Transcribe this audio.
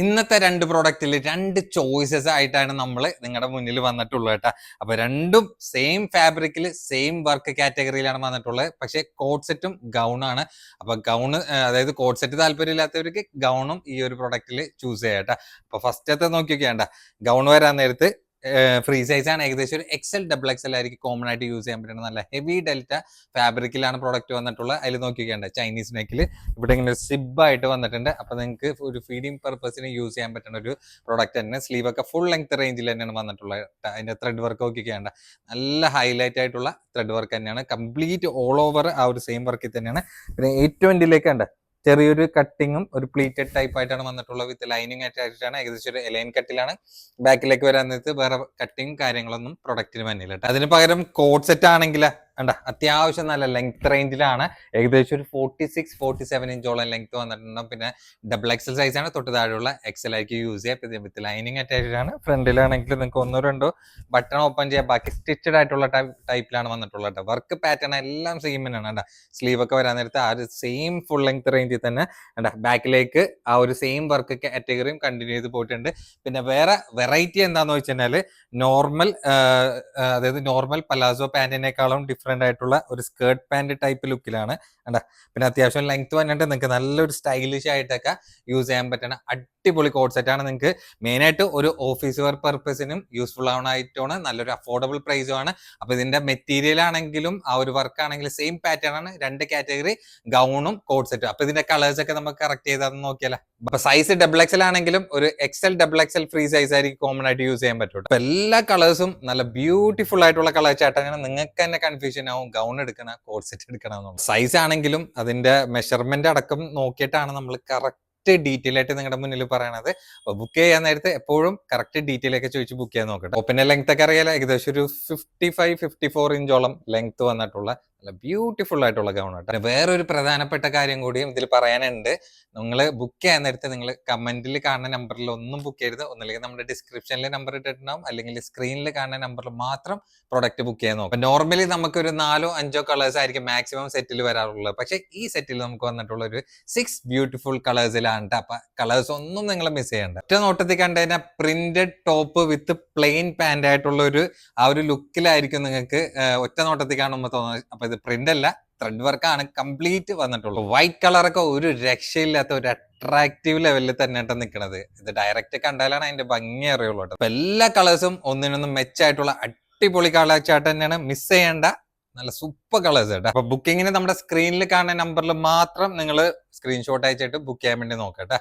ഇന്നത്തെ രണ്ട് പ്രോഡക്റ്റിൽ രണ്ട് ചോയ്സസ് ആയിട്ടാണ് നമ്മൾ നിങ്ങളുടെ മുന്നിൽ വന്നിട്ടുള്ളത് കേട്ടോ. അപ്പൊ രണ്ടും സെയിം ഫാബ്രിക്കിൽ സെയിം വർക്ക് കാറ്റഗറിയിലാണ് വന്നിട്ടുള്ളത്. പക്ഷേ കോഡ് സെറ്റും ഗൗണാണ് അപ്പൊ ഗൗണ് അതായത് കോഡ് സെറ്റ് താല്പര്യമില്ലാത്തവർക്ക് ഗൗണും ഈ ഒരു പ്രൊഡക്റ്റിൽ ചൂസ് ചെയ്യാം കേട്ടോ. അപ്പൊ ഫസ്റ്റത്തെ നോക്കിയൊക്കെയാണ്ട ഗൗൺ വരാൻ നേരത്ത് ഫ്രീ സൈസ് ആണ്. ഏകദേശം ഒരു എക്സൽ ഡബിൾ എക്സൽ ആയിരിക്കും കോമൺ ആയിട്ട് യൂസ് ചെയ്യാൻ പറ്റുന്നത്. നല്ല ഹെവി ഡെൽറ്റ ഫാബ്രിക്കിലാണ് പ്രോഡക്റ്റ് വന്നിട്ടുള്ളത് അതിൽ നോക്കിക്കേണ്ട ചൈനീസ് നെക്കിൽ ഇവിടെ ഇങ്ങനെ സിബ് ആയിട്ട് വന്നിട്ടുണ്ട്. അപ്പൊ നിങ്ങൾക്ക് ഒരു ഫീഡിംഗ് പർപ്പസിന് യൂസ് ചെയ്യാൻ പറ്റുന്ന ഒരു പ്രോഡക്റ്റ് തന്നെ. സ്ലീവ് ഒക്കെ ഫുൾ ലെങ്ത് റേഞ്ചിൽ തന്നെയാണ് വന്നിട്ടുള്ളത് ട്ട. അതിന്റെ ത്രെഡ് വർക്ക് നോക്കിക്കേണ്ട. നല്ല ഹൈലൈറ്റ് ആയിട്ടുള്ള ത്രെഡ് വർക്ക് തന്നെയാണ്. കംപ്ലീറ്റ് ഓൾ ഓവർ ആ ഒരു സെയിം വർക്കിൽ തന്നെയാണ്. പിന്നെ എയ്റ്റ് എൻഡിലേക്ക് ഉണ്ട് ചെറിയൊരു കട്ടിങ്ങും ഒരു പ്ലീറ്റഡ് ടൈപ്പ് ആയിട്ടാണ് വന്നിട്ടുള്ളത്. വിത്ത് ലൈനിങ് ആയിട്ടാണ് ഏകദേശം ഒരു എലൈൻ കട്ടിലാണ് ബാക്കിലേക്ക് വരാൻ നേരത്ത് വേറെ കട്ടിങ് കാര്യങ്ങളൊന്നും പ്രൊഡക്റ്റിന് വന്നില്ല. അതിന് പകരം കോഡ് സെറ്റ് ആണെങ്കിൽ കണ്ട അത്യാവശ്യം നല്ല ലെങ്ത് റേഞ്ചിലാണ് ഏകദേശം ഒരു ഫോർട്ടി സിക്സ് ഫോർട്ടി സെവൻ ഇഞ്ചോളം ലെങ്ത് വന്നിട്ടുണ്ട്. പിന്നെ ഡബിൾ എക്സൽ സൈസ് ആണ്. തൊട്ട് താഴെയുള്ള എക്സൽ ആയിരിക്കും യൂസ് ചെയ്യാം വിത്ത് ലൈനിങ് അറ്റാച്ച്ഡ് ആണ്. ഫ്രണ്ടിലാണെങ്കിൽ നിങ്ങൾക്ക് ഒന്നോ രണ്ടോ ബട്ടൺ ഓപ്പൺ ചെയ്യാം. ബാക്കി സ്റ്റിച്ചഡ് ആയിട്ടുള്ള ടൈപ്പിലാണ് വന്നിട്ടുള്ളത് വർക്ക് പാറ്റേൺ എല്ലാം സെയിം തന്നെയാണ് കേട്ടോ സ്ലീവ് ഒക്കെ വരാൻ നേരത്തെ ആ ഒരു സെയിം ഫുൾ ലെങ്ത് റേഞ്ചിൽ തന്നെ കണ്ട. ബാക്കിലേക്ക് ആ ഒരു സെയിം വർക്ക് കാറ്റഗറിയും കണ്ടിന്യൂ ചെയ്ത് പോയിട്ടുണ്ട്. പിന്നെ വേറെ വെറൈറ്റി എന്താണെന്ന് വെച്ച് കഴിഞ്ഞാൽ നോർമൽ അതായത് നോർമൽ പലാസോ പാന്റിനേക്കാളും പാന്റിനേക്കാളും ഡിഫറെന്റ് ആയിട്ടുള്ള ഒരു സ്കേർട്ട് പാന്റ് ടൈപ്പ് ലുക്കിലാണ് കണ്ട? പിന്നെ അത്യാവശ്യം ലെങ്ത് വന്നിട്ട് നിങ്ങൾക്ക് നല്ലൊരു സ്റ്റൈലിഷ് ആയിട്ടൊക്കെ യൂസ് ചെയ്യാൻ പറ്റുന്ന അടിപൊളി കോഡ് സെറ്റ് ആണ്. നിങ്ങൾക്ക് മെയിൻ ആയിട്ട് ഒരു ഓഫീസ് വർക്ക് പർപ്പസിനും യൂസ്ഫുൾ ആവണായിട്ടാണ് നല്ലൊരു അഫോർഡബിൾ പ്രൈസും ആണ്. അപ്പൊ ഇതിന്റെ മെറ്റീരിയൽ ആണെങ്കിലും ആ ഒരു വർക്ക് ആണെങ്കിലും സെയിം പാറ്റേൺ ആണ് രണ്ട് കാറ്റഗറി ഗൗണും കോഡ് സെറ്റും അപ്പൊ ഇതിന്റെ കളേഴ്സ് ഒക്കെ നമുക്ക് കറക്റ്റ് ചെയ്താൽ നോക്കിയാലോ. അപ്പൊ സൈസ് ഡബിൾ എക്സൽ ആണെങ്കിലും ഒരു XL double XL free size ആയിരിക്കും കോമൺ ആയിട്ട് യൂസ് ചെയ്യാൻ പറ്റും അപ്പൊ എല്ലാ കളേഴ്സും നല്ല ബ്യൂട്ടിഫുൾ ആയിട്ടുള്ള കളർ ചാട്ടാണ് നിങ്ങൾക്ക് തന്നെ കൺഫ്യൂഷൻ ആവും ഗൗൺ എടുക്കണ കോഡ് സെറ്റ് എടുക്കണം സൈസ് ആണെങ്കിലും അതിന്റെ മെഷർമെന്റ് അടക്കം നോക്കിയിട്ടാണ് നമ്മൾ കറക്റ്റ് ഡീറ്റെയിൽ ആയിട്ട് നിങ്ങളുടെ മുന്നിൽ പറയണത്. ബുക്ക് ചെയ്യാൻ നേരത്തെ എപ്പോഴും കറക്റ്റ് ഡീറ്റെയിൽ ഒക്കെ ചോദിച്ച് ബുക്ക് ചെയ്യാൻ നോക്കട്ടെ. ഓപ്പിന്റെ ലെങ്ത് ഒക്കെ അറിയാലോ? ഏകദേശം ഒരു ഫിഫ്റ്റി ഫൈവ് ഫിഫ്റ്റി ഫോർ ഇഞ്ചോളം ലെങ്ത് വന്നിട്ടുള്ള നല്ല ബ്യൂട്ടിഫുൾ ആയിട്ടുള്ള ഗൗൺ ആട്ടോ. വേറെ വേറൊരു പ്രധാനപ്പെട്ട കാര്യം കൂടിയും ഇതിൽ പറയാനുണ്ട്. നിങ്ങൾ ബുക്ക് ചെയ്യാൻ നേരത്തെ നിങ്ങൾ കമന്റിൽ കാണുന്ന നമ്പറിൽ ഒന്നും ബുക്ക് ചെയ്യരുത്. ഒന്നില്ലെങ്കിൽ നമ്മുടെ ഡിസ്ക്രിപ്ഷനിൽ നമ്പർ ഇട്ടിട്ടുണ്ടാവും. അല്ലെങ്കിൽ സ്ക്രീനിൽ കാണുന്ന നമ്പറിൽ മാത്രം പ്രൊഡക്റ്റ് ബുക്ക് ചെയ്യാൻ നോക്കാം. നോർമലി നമുക്കൊരു നാലോ അഞ്ചോ കളേഴ്സ് ആയിരിക്കും മാക്സിമം സെറ്റിൽ വരാറുള്ളത്. പക്ഷേ ഈ സെറ്റിൽ നമുക്ക് വന്നിട്ടുള്ള ഒരു സിക്സ് ബ്യൂട്ടിഫുൾ കളേഴ്സിലാണ് ട്ടോ. അപ്പൊ കളേഴ്സ് ഒന്നും നിങ്ങൾ മിസ് ചെയ്യണ്ട. ഒറ്റ നോട്ടത്തിൽ കണ്ടു കഴിഞ്ഞാൽ printed top with plain pant ആയിട്ടുള്ള ഒരു ആ ഒരു ലുക്കിലായിരിക്കും നിങ്ങൾക്ക് ഒറ്റ നോട്ടത്തിൽ കാണുമ്പോൾ തോന്നുന്നത്. അപ്പൊ ഇത് പ്രിന്റ് അല്ല ത്രെഡ് വർക്കാണ് കംപ്ലീറ്റ് വന്നിട്ടുള്ളത് വൈറ്റ് കളറൊക്കെ ഒരു രക്ഷയില്ലാത്ത ഒരു അട്രാക്റ്റീവ് ലെവലിൽ തന്നെ ആയിട്ട് നിൽക്കുന്നത് ഇത് ഡയറക്റ്റ് കണ്ടാലാണ് അതിന്റെ ഭംഗി അറിയുള്ളൂ കേട്ടോ. എല്ലാ കളേഴ്സും ഒന്നിനൊന്നും മെച്ചായിട്ടുള്ള അടിപൊളി കളർ ചാട്ട് തന്നെയാണ്. മിസ് ചെയ്യേണ്ട നല്ല സൂപ്പർ കളേഴ്സ് കേട്ടോ. അപ്പൊ ബുക്കിങ്ങിന് നമ്മുടെ സ്ക്രീനിൽ കാണുന്ന നമ്പറിൽ മാത്രം നിങ്ങൾ സ്ക്രീൻഷോട്ട് അയച്ചിട്ട് ബുക്ക് ചെയ്യാൻ വേണ്ടി നോക്കട്ടെ